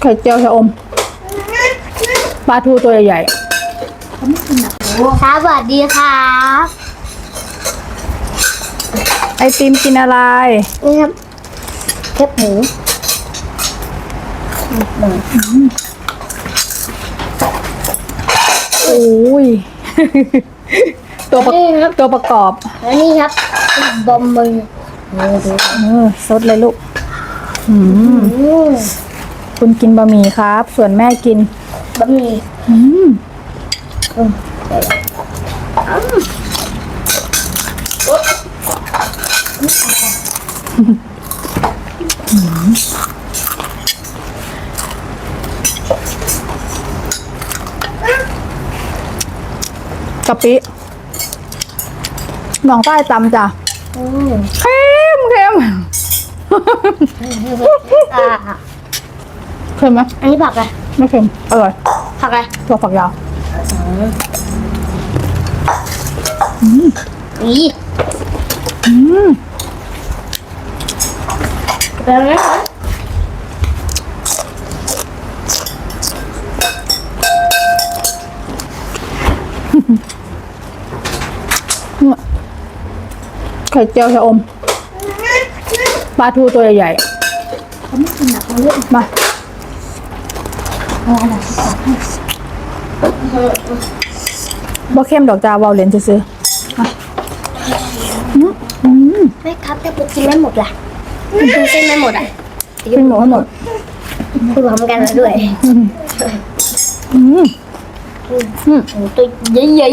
ไข่เจียวชะอมปลาทูตัวใหญ่ครับสวัสดีครับๆไอติมกินอะไรนี่ครับเทปหมูโอ้ย ตัวประนี่ครับตัวประกอบแล้วนี่ครับบอมมือเออสดเลยลูก อืมอืม คุณกินบะหมี่ครับ ส่วนแม่กิน บะหมี่อืมกะปิหนองใต้ตำจ้ะอืมเค็มเค็ม อ่า เค็มไหมอันนี้ผักอะไรไม่เค็มอร่อยผักอะไรตัวฝักยาวอีอืมเป็นไงคะไข่เจียวชะอมปลาทูตัวใหญ่เขาไม่กินหนักมันเยอะๆมา เอาอะไรที่ตักให้ บ่เข้มดอกจาเวาเหรียญซื้อๆมาอืมอืมไม่ครับแต่ปุ๊กกินไม่หมดล่ะกินเส้นไม่หมดอะกินหมดให้หมดคุณพร้อมกันแล้วด้วยอืมอืมโอ้โหตัวใหญ่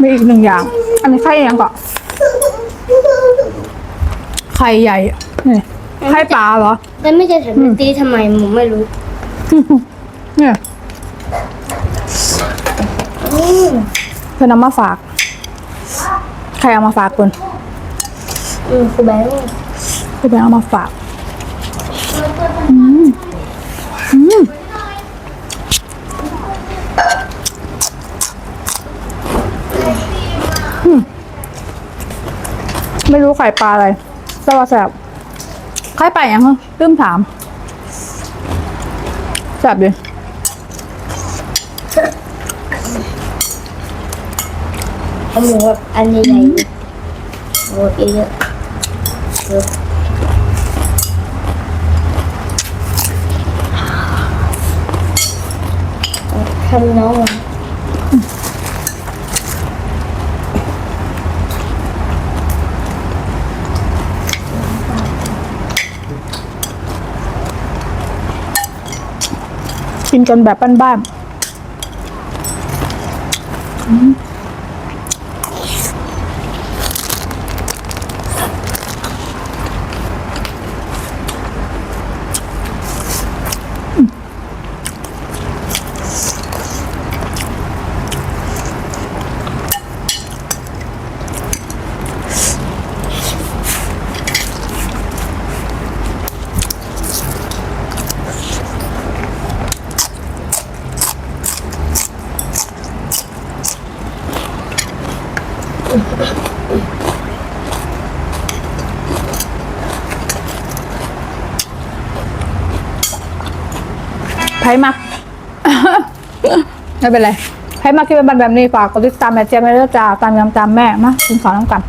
มีอีกหนึ่งอย่าง อันนี้ไข่ยังก่อนไข่ใหญ่นี่ไข่ปลาเหรอๆแต่ไม่จะถึงตีทำไมผมไม่รู้ เนี่ยอืมเพื่อนเอามาฝาก ใครเอามาฝากคุณอืมครูแบงค์คุณแบงค์เอามาฝากอืมอืมอืมไม่รู้ไข่ปลาอะไรแต่ว่าแสบไข่ปลาอย่างเหรอลืมถามแสบดิ เอาหมูแบบอันใหญ่ๆโอ้ยเยอะเยอะทำน้องอะกินกันแบบบ้านๆ Mm-hmm. ไพ่มัก ไม่เป็นไรไพ่มักที่เป็นแบบนี้ฝากกดติดตามแม่เจี๊ยบแม่เลือจ้าตามยำตามแม่มากินขอน้ำกัน